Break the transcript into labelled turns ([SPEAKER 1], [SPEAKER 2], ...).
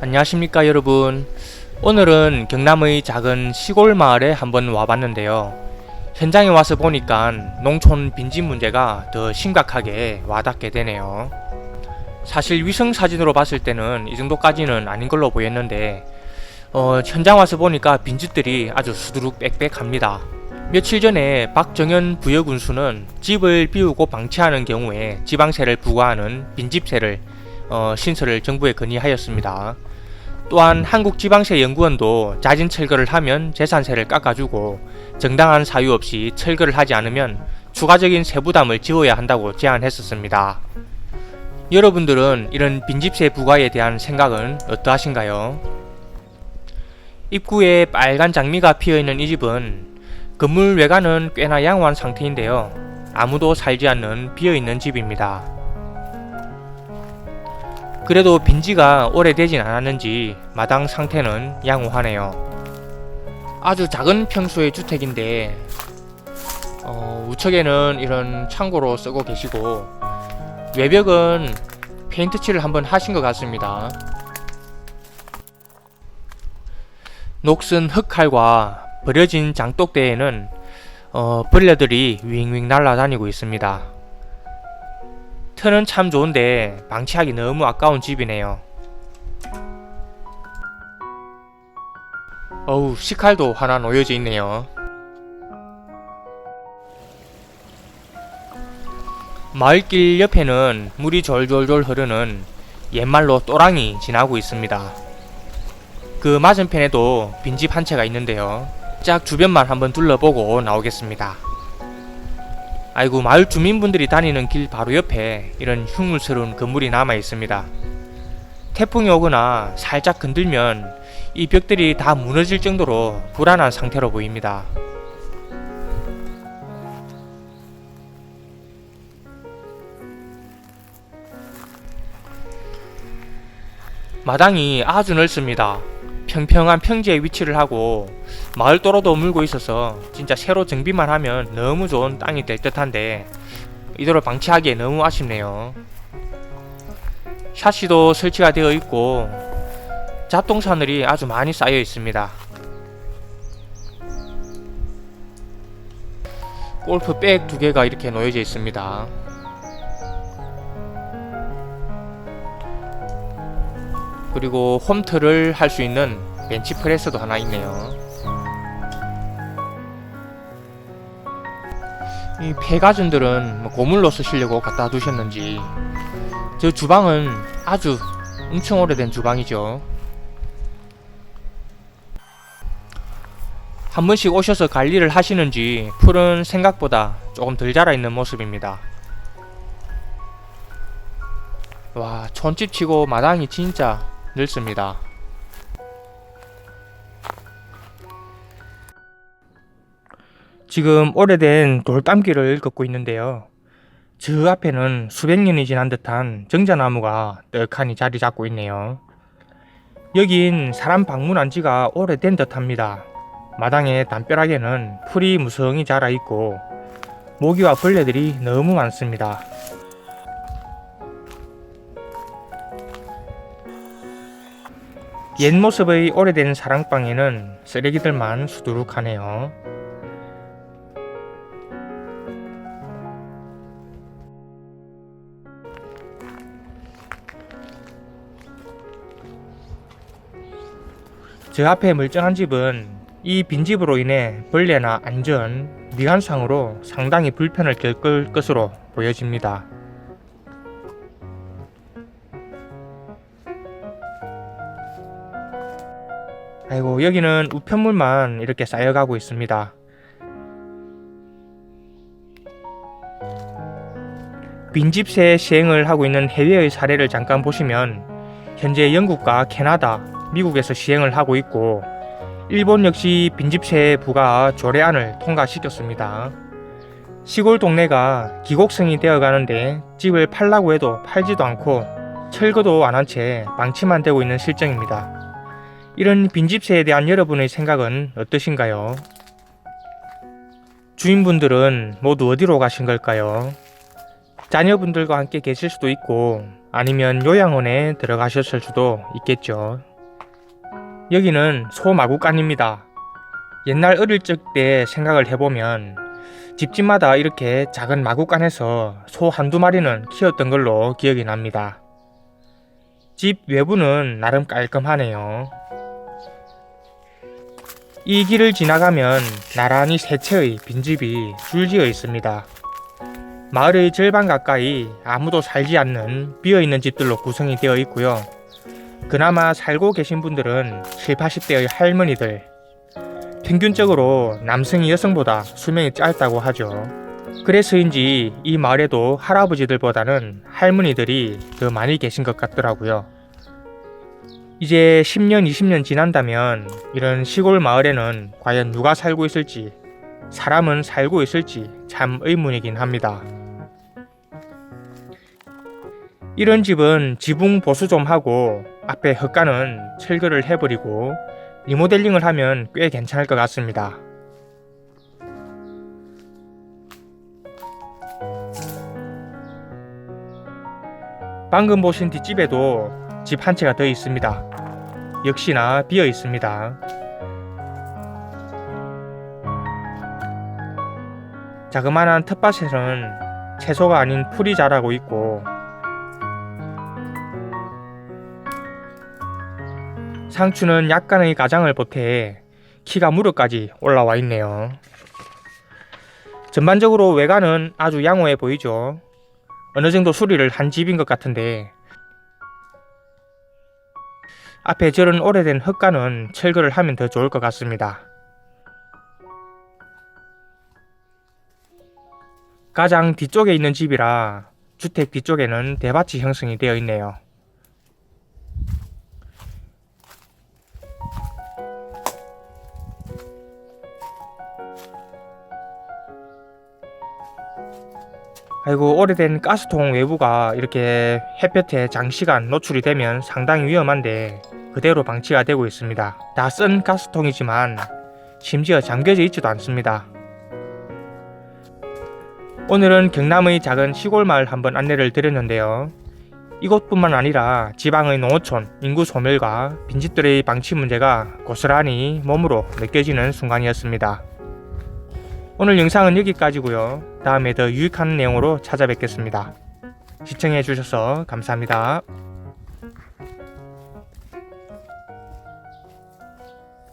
[SPEAKER 1] 안녕하십니까 여러분. 오늘은 경남의 작은 시골 마을에 한번 와봤는데요. 현장에 와서 보니까 농촌 빈집 문제가 더 심각하게 와닿게 되네요. 사실 위성 사진으로 봤을 때는 이 정도까지는 아닌 걸로 보였는데 어, 현장 와서 보니까 빈집들이 아주 수두룩 빽빽합니다. 며칠 전에 박정현 부여군수는 집을 비우고 방치하는 경우에 지방세를 부과하는 빈집세를 어, 신설을 정부에 건의하였습니다. 또한 한국지방세연구원도 자진 철거를 하면 재산세를 깎아주고 정당한 사유 없이 철거를 하지 않으면 추가적인 세부담을 지어야 한다고 제안했었습니다. 여러분들은 이런 빈집세 부과에 대한 생각은 어떠하신가요? 입구에 빨간 장미가 피어있는 이 집은 건물 외관은 꽤나 양호한 상태인데요. 아무도 살지 않는 비어있는 집입니다. 그래도 빈지가 오래되진 않았는지 마당 상태는 양호하네요. 아주 작은 평수의 주택인데 어, 우측에는 이런 창고로 쓰고 계시고 외벽은 페인트 칠을 한번 하신 것 같습니다. 녹슨 흙칼과 버려진 장독대에는 어, 벌레들이 윙윙 날아다니고 있습니다. 터는 참 좋은데 방치하기 너무 아까운 집이네요. 어우 식칼도 하나 놓여져 있네요. 마을길 옆에는 물이 졸졸졸 흐르는 옛말로 또랑이 지나고 있습니다. 그 맞은편에도 빈집 한 채가 있는데요. 짝 주변만 한번 둘러보고 나오겠습니다. 아이고 마을 주민분들이 다니는 길 바로 옆에 이런 흉물스러운 건물이 남아 있습니다. 태풍이 오거나 살짝 건들면 이 벽들이 다 무너질 정도로 불안한 상태로 보입니다. 마당이 아주 넓습니다. 평평한 평지에 위치를 하고 마을 도로도 물고 있어서 진짜 새로 정비만 하면 너무 좋은 땅이 될 듯한데 이대로 방치하기에 너무 아쉽네요. 샤시도 설치가 되어 있고 잡동사늘이 아주 많이 쌓여 있습니다. 골프백 두 개가 이렇게 놓여져 있습니다. 그리고 홈트를 할 수 있는 벤치프레스도 하나 있네요. 이 폐가전들은 뭐 고물로 쓰시려고 갖다 두셨는지 저 주방은 아주 엄청 오래된 주방이죠. 한 번씩 오셔서 관리를 하시는지 풀은 생각보다 조금 덜 자라 있는 모습입니다. 와, 촌집 치고 마당이 진짜 넓습니다. 지금 오래된 돌담길을 걷고 있는데요. 저 앞에는 수백 년이 지난 듯한 정자나무가 떡하니 자리 잡고 있네요. 여긴 사람 방문한 지가 오래된 듯합니다. 마당에 담벼락에는 풀이 무성히 자라 있고 모기와 벌레들이 너무 많습니다. 옛 모습의 오래된 사랑방에는 쓰레기들만 수두룩하네요. 저 앞에 멀쩡한 집은 이 빈집으로 인해 벌레나 안전, 미관상으로 상당히 불편을 겪을 것으로 보여집니다. 아이고 여기는 우편물만 이렇게 쌓여가고 있습니다. 빈집세 시행을 하고 있는 해외의 사례를 잠깐 보시면 현재 영국과 캐나다, 미국에서 시행을 하고 있고 일본 역시 빈집세 부과 조례안을 통과시켰습니다. 시골 동네가 기곡성이 되어 가는데 집을 팔라고 해도 팔지도 않고 철거도 안 한 채 방치만 되고 있는 실정입니다. 이런 빈집세에 대한 여러분의 생각은 어떠신가요? 주인분들은 모두 어디로 가신 걸까요? 자녀분들과 함께 계실 수도 있고 아니면 요양원에 들어가셨을 수도 있겠죠. 여기는 소마구간입니다. 옛날 어릴 적 때 생각을 해보면 집집마다 이렇게 작은 마구간에서 소 한두 마리는 키웠던 걸로 기억이 납니다. 집 외부는 나름 깔끔하네요. 이 길을 지나가면 나란히 세 채의 빈집이 줄지어 있습니다. 마을의 절반 가까이 아무도 살지 않는 비어있는 집들로 구성이 되어 있고요. 그나마 살고 계신 분들은 7, 80대의 할머니들. 평균적으로 남성이 여성보다 수명이 짧다고 하죠. 그래서인지 이 마을에도 할아버지들보다는 할머니들이 더 많이 계신 것 같더라고요. 이제 10년, 20년 지난다면 이런 시골 마을에는 과연 누가 살고 있을지, 사람은 살고 있을지 참 의문이긴 합니다. 이런 집은 지붕 보수 좀 하고 앞에 흙가는 철거를 해버리고 리모델링을 하면 꽤 괜찮을 것 같습니다. 방금 보신 뒷집에도 집 한 채가 더 있습니다. 역시나 비어 있습니다. 자그마한 텃밭에는 채소가 아닌 풀이 자라고 있고 상추는 약간의 가장을 보태해 키가 무릎까지 올라와 있네요. 전반적으로 외관은 아주 양호해 보이죠. 어느 정도 수리를 한 집인 것 같은데 앞에 저런 오래된 흙가는 철거를 하면 더 좋을 것 같습니다. 가장 뒤쪽에 있는 집이라 주택 뒤쪽에는 대밭이 형성이 되어 있네요. 아이고 오래된 가스통 외부가 이렇게 햇볕에 장시간 노출이 되면 상당히 위험한데 그대로 방치가 되고 있습니다. 다 쓴 가스통이지만 심지어 잠겨져 있지도 않습니다. 오늘은 경남의 작은 시골 마을 한번 안내를 드렸는데요. 이곳뿐만 아니라 지방의 농어촌, 인구 소멸과 빈집들의 방치 문제가 고스란히 몸으로 느껴지는 순간이었습니다. 오늘 영상은 여기까지고요. 다음에 더 유익한 내용으로 찾아뵙겠습니다. 시청해 주셔서 감사합니다.